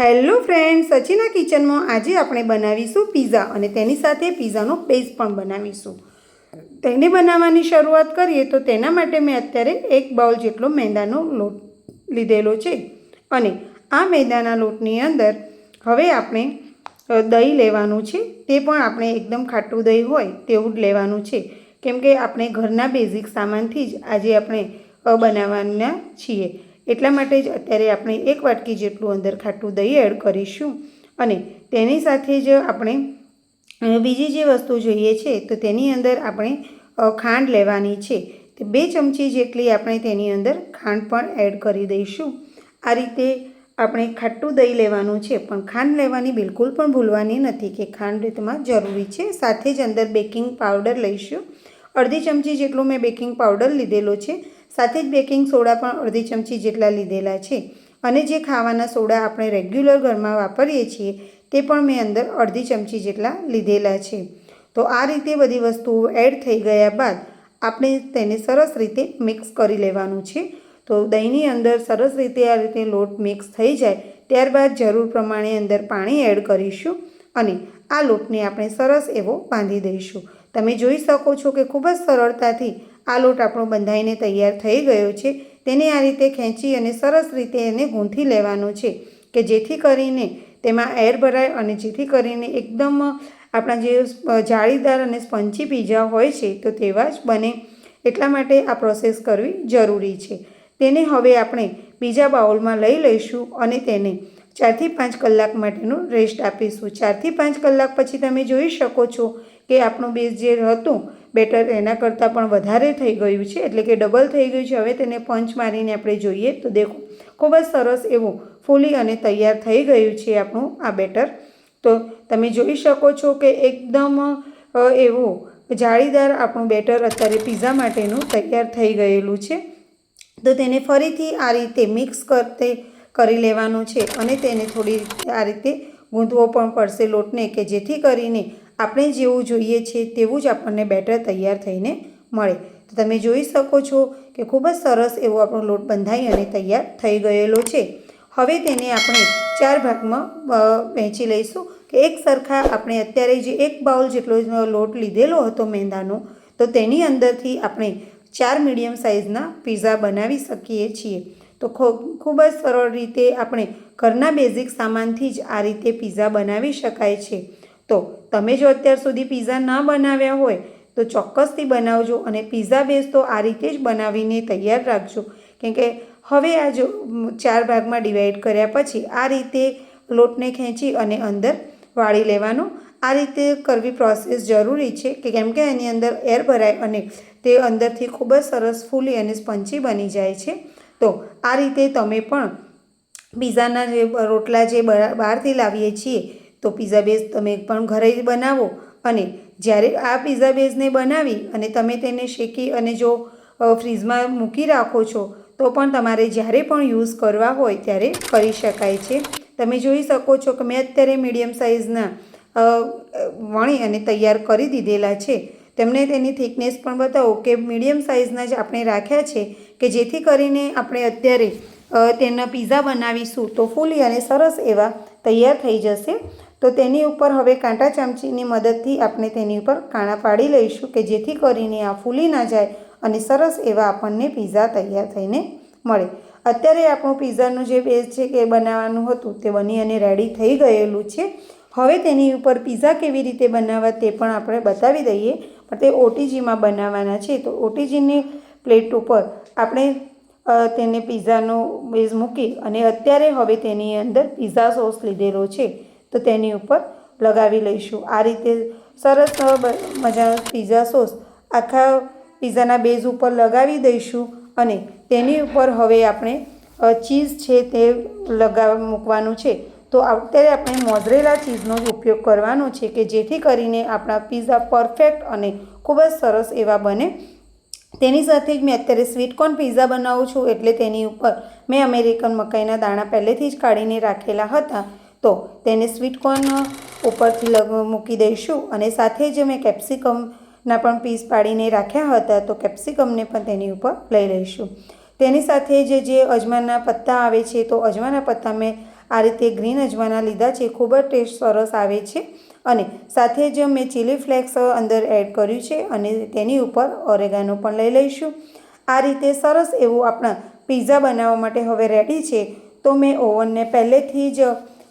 Hello friend સચિના કિચનમાં આજે આપણે બનાવીશું પીઝા અને તેની સાથે પીઝાનો બેઝ પણ બનાવીશું. તેને બનાવવાની શરૂઆત કરીએ તો તેના માટે મેં અત્યારે એક બાઉલ જેટલો મેંદાનો લોટ લીધેલો છે અને આ મેંદાના લોટની અંદર હવે આપણે દહીં લેવાનું છે. તે પણ આપણે એકદમ ખાટું દહીં હોય તેવું જ લેવાનું છે. કેમ કે આપણે ઘરના બેઝિક સામાનથી જ આજે આપણે બનાવવાના છીએ. એટલા માટે જ અત્યારે આપણે એક વાટકી જેટલું અંદર ખાટું દહીં એડ કરીશું અને તેની સાથે જ આપણે બીજી જે વસ્તુ જોઈએ છે, તો તેની અંદર આપણે ખાંડ લેવાની છે. તે બે ચમચી જેટલી આપણે તેની અંદર ખાંડ પણ એડ કરી દઈશું. આ રીતે આપણે ખાટું દહીં લેવાનું છે, પણ ખાંડ લેવાની બિલકુલ પણ ભૂલવાની નથી કે ખાંડ રીતમાં જરૂરી છે. સાથે જ અંદર બેકિંગ પાવડર લઈશું. અડધી ચમચી જેટલો મેં બેકિંગ પાવડર લીધેલો છે. સાથે જ બેકિંગ સોડા પણ અડધી ચમચી જેટલા લીધેલા છે. અને જે ખાવાના સોડા આપણે રેગ્યુલર ઘરમાં વાપરીએ છીએ, તે પણ મેં અંદર અડધી ચમચી જેટલા લીધેલા છે. તો આ રીતે બધી વસ્તુઓ એડ થઈ ગયા બાદ આપણે તેને સરસ રીતે મિક્સ કરી લેવાનું છે. તો દહીંની અંદર સરસ રીતે આ રીતે લોટ મિક્સ થઈ જાય, ત્યારબાદ જરૂર પ્રમાણે અંદર પાણી એડ કરીશું અને આ લોટને આપણે સરસ એવો બાંધી દઈશું. તમે જોઈ શકો છો કે ખૂબ જ સરળતાથી આ લોટ આપણો બંધાઈને તૈયાર થઈ ગયો છે. તેને આ રીતે ખેંચી અને સરસ રીતે એને ગૂંથી લેવાનો છે કે જેથી કરીને તેમાં એર ભરાય અને જેથી કરીને એકદમ આપણા જે જાળીદાર અને સ્પંચી પીઝા હોય છે તો તેવા જ બને. એટલા માટે આ પ્રોસેસ કરવી જરૂરી છે. તેને હવે આપણે બીજા બાઉલમાં લઈ લઈશું અને તેને ચારથી પાંચ કલાક માટેનું રેસ્ટ આપીશું. ચારથી પાંચ કલાક પછી તમે જોઈ શકો છો કે આપણું બેઝ જે હતું બેટર એના કરતાં પણ વધારે થઈ ગયું છે, એટલે કે ડબલ થઈ ગયું છે. હવે તેને પંચ મારીને આપણે જોઈએ તો દેખો, ખૂબ જ સરસ એવું ફૂલી અને તૈયાર થઈ ગયું છે આપણું આ બેટર. તો તમે જોઈ શકો છો કે એકદમ એવું જાળીદાર આપણું બેટર અત્યારે પીઝા માટેનું તૈયાર થઈ ગયેલું છે. તો તેને ફરીથી આ રીતે મિક્સ કરતે, કરી લેવાનું છે અને તેને થોડી આ રીતે ગૂંથવો પણ પડશે લોટને કે જેથી કરીને આપણે જેવું જોઈએ છે તેવું જ આપણને બેટર તૈયાર થઈને મળે. તો તમે જોઈ શકો છો કે ખૂબ જ સરસ એવો આપણો લોટ બંધાઈ અને તૈયાર થઈ ગયેલો છે. હવે તેને આપણે ચાર ભાગમાં વહેંચી લઈશું કે એક સરખા આપણે અત્યારે જે એક બાઉલ જેટલો લોટ લીધેલો હતો મેંદાનો, તો તેની અંદરથી આપણે ચાર મીડિયમ સાઇઝના પીઝા બનાવી શકીએ છીએ. તો ખૂબ જ સરળ રીતે આપણે ઘરના બેઝિક સામાનથી જ આ રીતે પીઝા બનાવી શકાય છે. તો તમે જો અત્યાર સુધી પીઝા ન બનાવ્યા હોય, તો ચોક્કસથી બનાવજો અને પીઝા બેઝ તો આ રીતે જ બનાવીને તૈયાર રાખજો. કેમ કે હવે આ જો ચાર ભાગમાં ડિવાઈડ કર્યા પછી આ રીતે લોટને ખેંચી અને અંદર વાળી લેવાનો. આ રીતે કરવી પ્રોસેસ જરૂરી છે કે કેમ કે એની અંદર એર ભરાય અને તે અંદરથી ખૂબ જ સરસ ફૂલી અને સ્પંચી બની જાય છે. તો આ રીતે તમે પણ પીઝાના જે રોટલા જે બહારથી લાવીએ છીએ તો પીઝા બેઝ તમે પણ ઘરે જ બનાવો. અને જ્યારે આ પીઝા બેઝને બનાવી અને તમે તેને શેકી અને જો અ, ફ્રીઝમાં મૂકી રાખો છો તો પણ તમારે જ્યારે પણ યુઝ કરવા હોય ત્યારે કરી શકાય છે. તમે જોઈ શકો છો કે મેં અત્યારે મીડિયમ સાઇઝના વણી અને તૈયાર કરી દીધેલા છે. તેમને તેની થિકનેસ પણ બતાવો કે મીડિયમ સાઇઝના જ આપણે રાખ્યા છે કે જેથી કરીને આપણે અત્યારે તેના પીઝા બનાવીશું તો ફૂલી અને સરસ એવા તૈયાર થઈ જશે. તો તેની ઉપર હવે કાંટા ચામચીની મદદથી આપણે તેની ઉપર કાણા પાડી લઈશું કે જેથી કરીને આ ફૂલી ના જાય અને સરસ એવા આપણને પીઝા તૈયાર થઈને મળે. અત્યારે આપણું પીઝાનું જે બેઝ છે કે બનાવવાનું હતું તે બની અને રેડી થઈ ગયેલું છે. હવે તેની ઉપર પીઝા કેવી રીતે બનાવવા તે પણ આપણે બતાવી દઈએ. પણ તે ઓટીજીમાં બનાવવાના છે. તો ઓટીજીની પ્લેટ ઉપર આપણે તેને પીઝાનો બેઝ મૂકી અને અત્યારે હવે તેની અંદર પીઝા સોસ લીધેલો છે. તો તેની ઉપર લગાવી લઈશું. આ રીતે સરસ મજાનો પીઝા સોસ આખા પીઝાના બેઝ ઉપર લગાવી દઈશું અને તેની ઉપર હવે આપણે ચીઝ છે તે લગાવ, મૂકવાનું છે. તો અત્યારે આપણે મોઝરેલા ચીઝનો જ ઉપયોગ કરવાનો છે કે જેથી કરીને આપણા પીઝા પરફેક્ટ અને ખૂબ જ સરસ એવા બને. તેની સાથે જ મેં અત્યારે સ્વીટકોર્ન પીઝા બનાવું છું એટલે તેની ઉપર મેં અમેરિકન મકાઈના દાણા પહેલેથી જ કાઢીને રાખેલા હતા. તો તેને સ્વીટકોર્ન ઉપરથી મૂકી દઈશું અને સાથે જ મેં કેપ્સિકમના પણ પીસ પાડીને રાખ્યા હતા તો કેપ્સિકમને પણ તેની ઉપર લઈ લઈશું. તેની સાથે જ, જે અજમાના પત્તા આવે છે તો અજમાના પત્તા મેં આ રીતે ગ્રીન અજમાના લીધા છે. ખૂબ જ ટેસ્ટ સરસ આવે છે અને સાથે જ મેં ચીલી ફ્લેક્સ અંદર એડ કર્યું છે અને તેની ઉપર ઓરેગાનો પણ લઈ લઈશું. આ રીતે સરસ એવું આપણા પિઝા બનાવવા માટે હવે રેડી છે. તો મેં ઓવનને પહેલેથી જ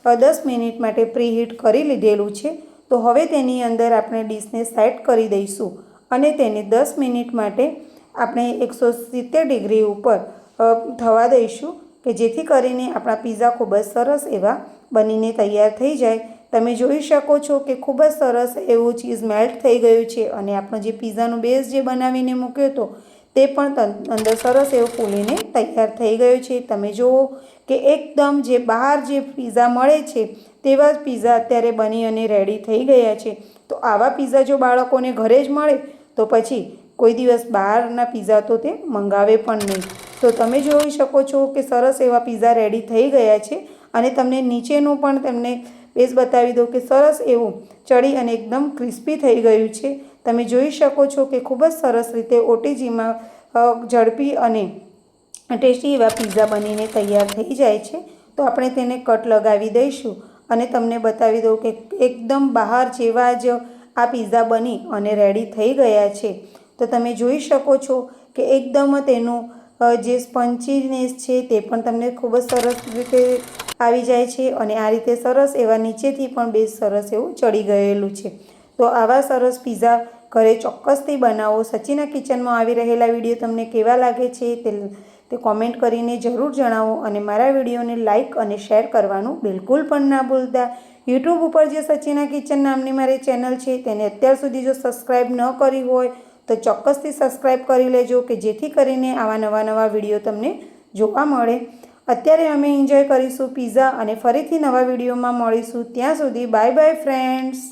દસ મિનિટ માટે પ્રીહીટ કરી લીધેલું છે, તો હવે તેની અંદર આપણે ડીશને સેટ કરી દઈશું અને તેને દસ મિનિટ માટે આપણે એકસો સિત્તેર ડિગ્રી ઉપર થવા દઈશું કે જેથી કરીને આપણા પિઝા ખૂબ જ સરસ એવા બનીને તૈયાર થઈ જાય. તમે જોઈ શકો છો કે ખૂબ જ સરસ એવું ચીઝ મેલ્ટ થઈ ગયું છે અને આપણો જે પીઝાનો બેઝ જે બનાવીને મૂક્યો હતો, તે પણ અંદર સરસ એવું ફૂલીને તૈયાર થઈ ગયું છે. તમે જુઓ કે એકદમ જે બહાર જે પિઝા મળે છે તેવા જ પિઝા અત્યારે બની અને રેડી થઈ ગયા છે. તો આવા પિઝા જો બાળકોને ઘરે જ મળે, તો પછી કોઈ દિવસ બહારના પિઝા તો તે મંગાવે પણ નહીં. તો તમે જોઈ શકો છો કે સરસ એવા પિઝા રેડી થઈ ગયા છે અને તમને નીચેનું પણ તમને બેઝ બતાવી દો કે સરસ એવું ચડી અને એકદમ ક્રિસ્પી થઈ ગયું છે. તમે જોઈ શકો છો કે ખૂબ જ સરસ રીતે ઓટીજીમાં ઝડપી અને ટેસ્ટી એવા પિઝા બનીને તૈયાર થઈ જાય છે, તો આપણે તેને કટ લગાવી દઈશું અને તમને બતાવી દઉં કે એકદમ બહાર જેવા જ આ પિઝા બની અને રેડી થઈ ગયા છે. તો તમે જોઈ શકો છો કે એકદમ તેનું જે સ્પંચીનેસ છે તે પણ તમને ખૂબ જ સરસ રીતે આવી જાય છે અને આ રીતે સરસ એવા નીચેથી પણ બેસ સરસ એવું ચડી ગયેલું છે. તો આવા સરસ પીઝા ઘરે ચોક્કસથી બનાવો. સચિના કિચનમાં આવી રહેલા વીડિયો તમને કેવા લાગે છે તે તે કોમેન્ટ કરીને જરૂર જણાવો અને મારા વિડીયોને લાઇક અને શેર કરવાનું બિલકુલ પણ ના ભૂલતા. યુટ્યુબ ઉપર જે સચિના કિચન નામની મારી ચેનલ છે તેને અત્યાર સુધી જો સબસ્ક્રાઈબ ન કરી હોય તો ચોક્કસથી સબસ્ક્રાઈબ કરી લેજો કે જેથી કરીને આવા નવા નવા વીડિયો તમને જોવા મળે. અત્યારે અમે એન્જોય કરીશું પિઝા અને ફરીથી નવા વિડીયોમાં મળીશું. ત્યાં સુધી બાય બાય ફ્રેન્ડ્સ.